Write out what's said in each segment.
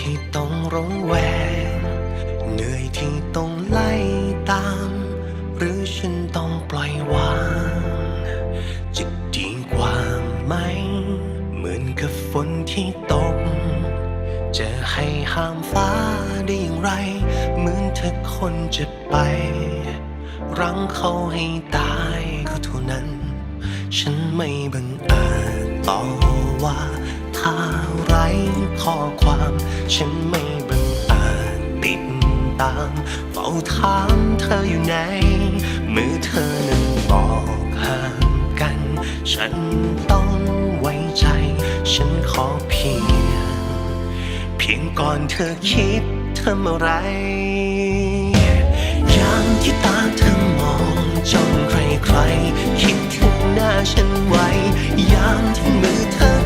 ที่ต้องร้องแหวง เหนื่อยที่ต้องไล่ตาม หรือฉันต้องปล่อยวางจะดีกว่าไหม เหมือนกับฝนที่ตก จะให้ห้ามฟ้าได้อย่างไร เหมือนเธอคนจะไป รั้งเขาให้ตายก็เท่านั้น ฉันไม่บังอาจต่อว่า อะไรข้อความ ฉันไม่บังอาจติดตาม เฝ้าถามเธออยู่ไหนมือเธอนั้นบอกห่างกัน ฉันต้องไว้ใจ ฉันขอเพียง เพียงก่อนเธอคิดทำอะไร ยามที่ตาเธอมองจ้องใครๆ คิดถึงหน้าฉันไว้ ยามที่มือเธอ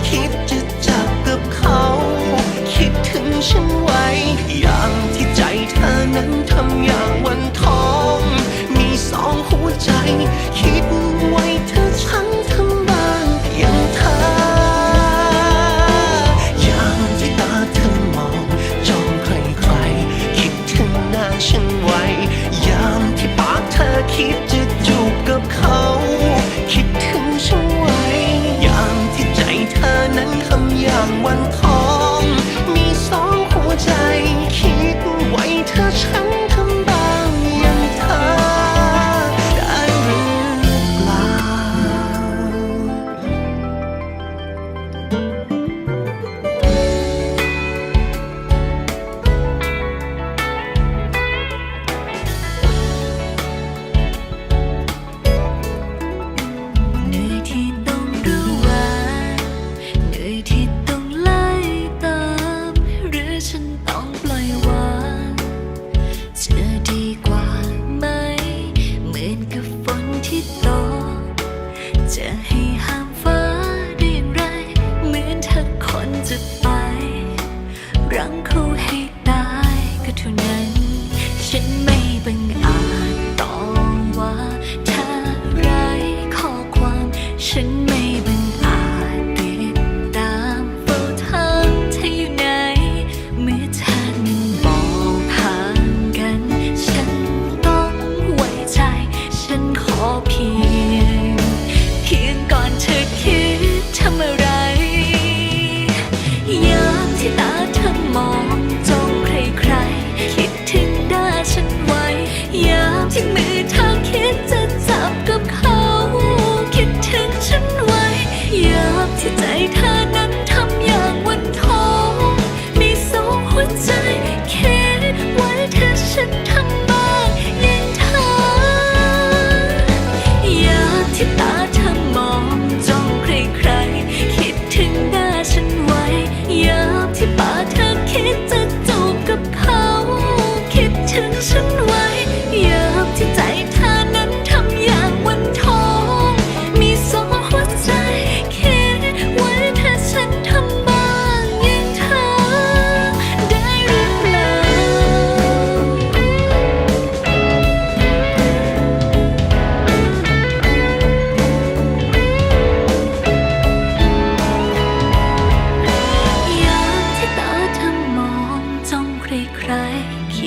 ยาที่ปาเธอคิดจะ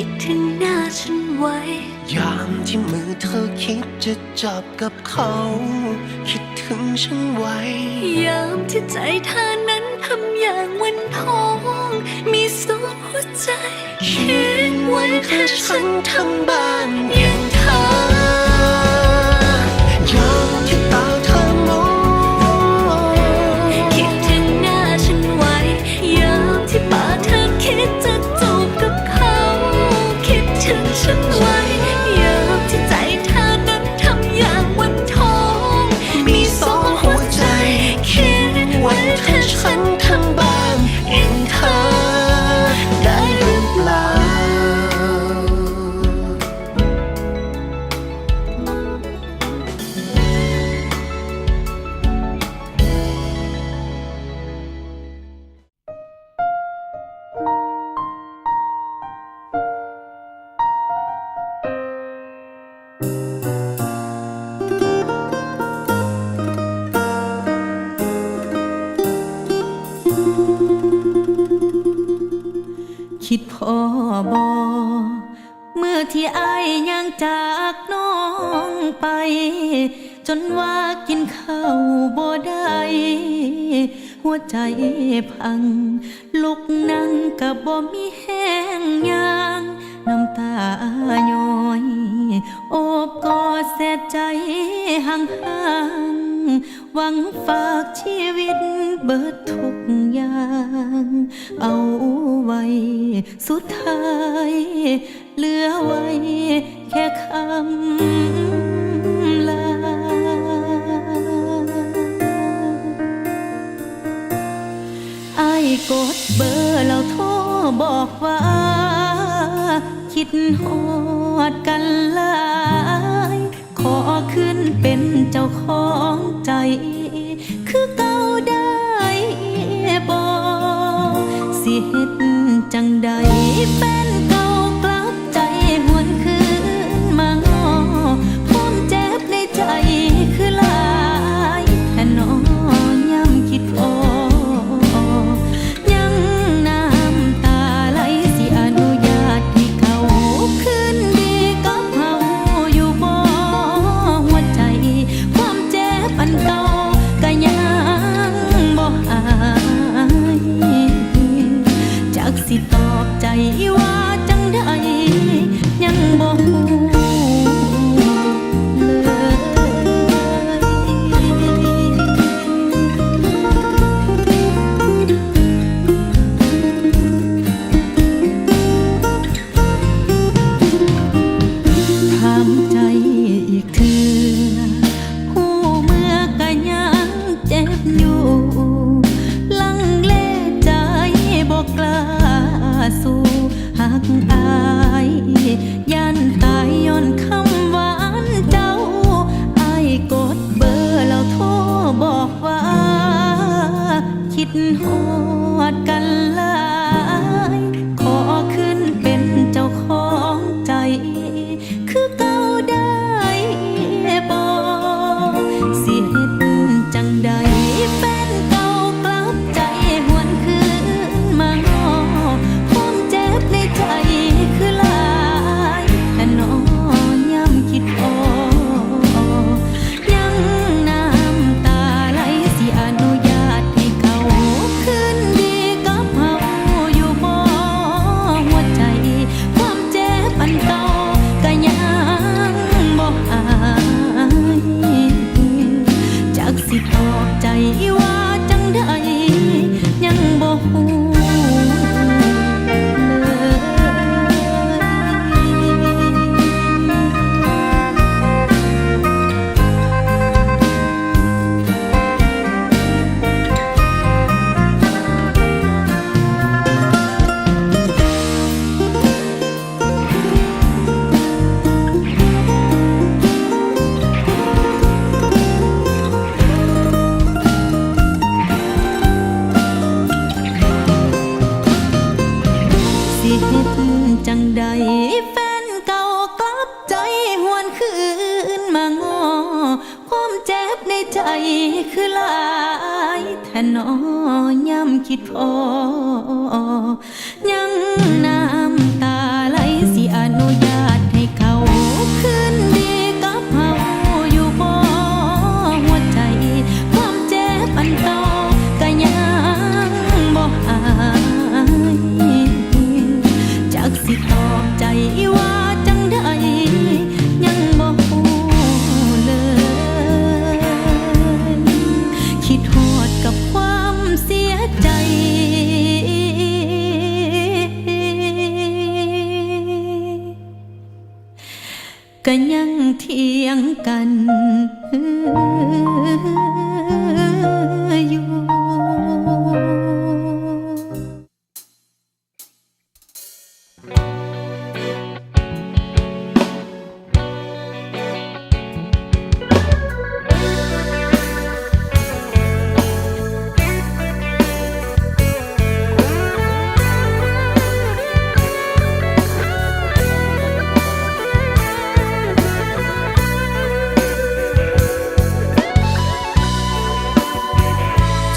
ดถึงหน้าฉันไว้ ยามที่มือเธอคิดจะจับกับเขา คิดถึงฉันไว้ ยามที่ใจเธอนั้นทำอย่างวันทอง มีสองหัวใจ คิดไว้แค่ฉันทำบ้างอย่าง อบอเมื่อที่ไอยังจากน้องไป จนว่ากินข้าวบ่ได้หัวใจพัง ลุกนั่งกับบ่มีแห้งยางน้ำตาย้อยโอบกอดเสดใจห่างๆหวังฝากชีวิต เบิดทุกอย่าง เอาไว้ สุดท้าย เหลือไว้ แค่คำลา ไอ้กดเบอร์แล้วโทรบอกว่า คิดหอดกันลายขอขึ้นเป็นเจ้าของใจ คือ จังใดแฟน เออ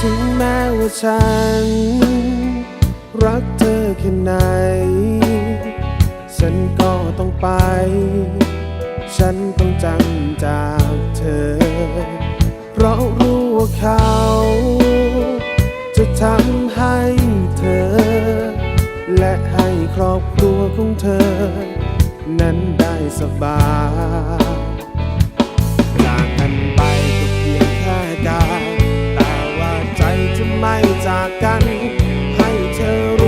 ถึงแม้ว่าฉัน รักเธอแค่ไหน ฉันก็ต้องไป ฉันต้องจังจากเธอ เพราะรู้ว่าเขา จะทำให้เธอ และให้ครอบครัวของเธอ นั้นได้สบาย ไม่จากกัน ให้เธอ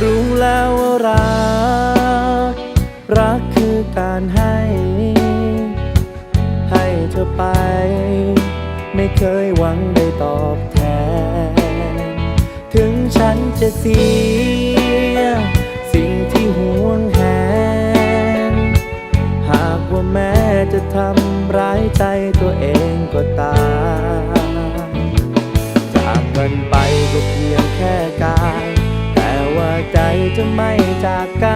รู้แล้วรัก รักคือการให้ ให้เธอไป ไม่เคยหวังได้ตอบแทน ถึงฉันจะเสีย สิ่งที่ห่วงแหน หากว่าแม้จะทำร้ายใจตัวเองก็ตามจากกันไปก็เพียงแค่การ จะไม่จากกัน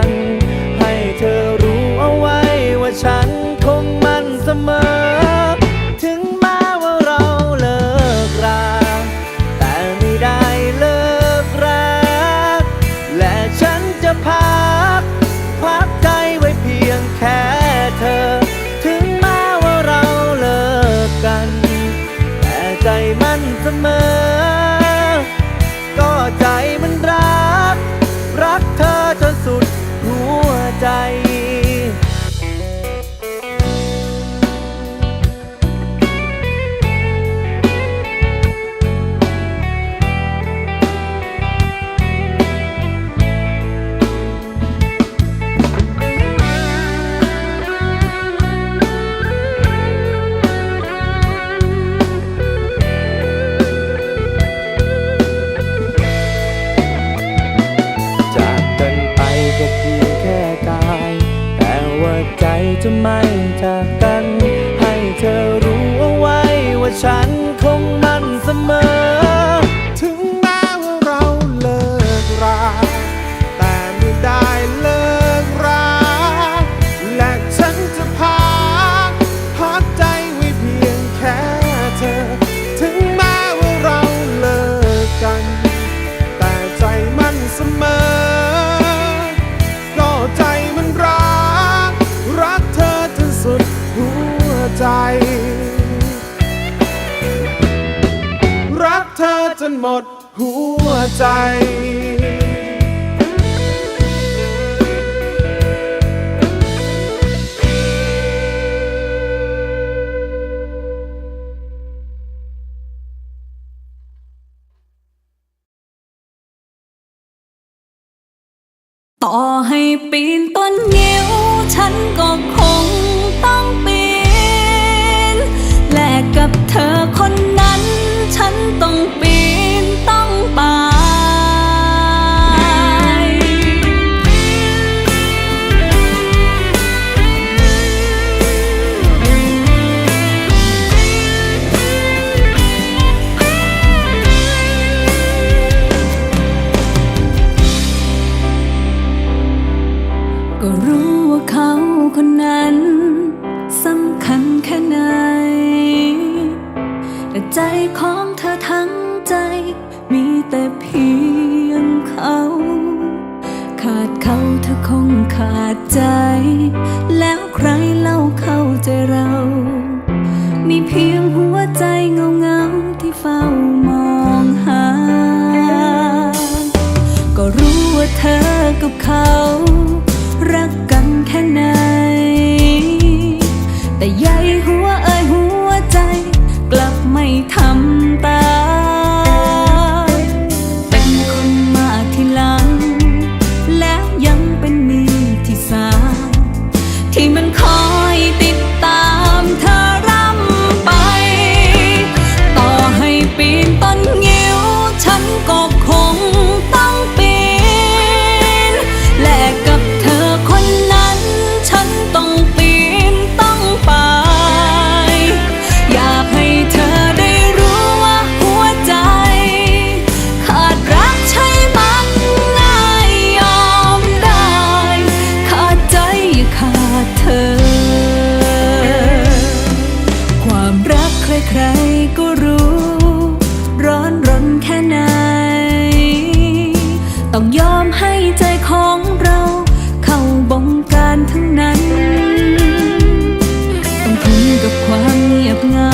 ใจ ยอมให้ใจของเราเข้าบงการทั้งนั้น ต้องทนกับความเงียบเงา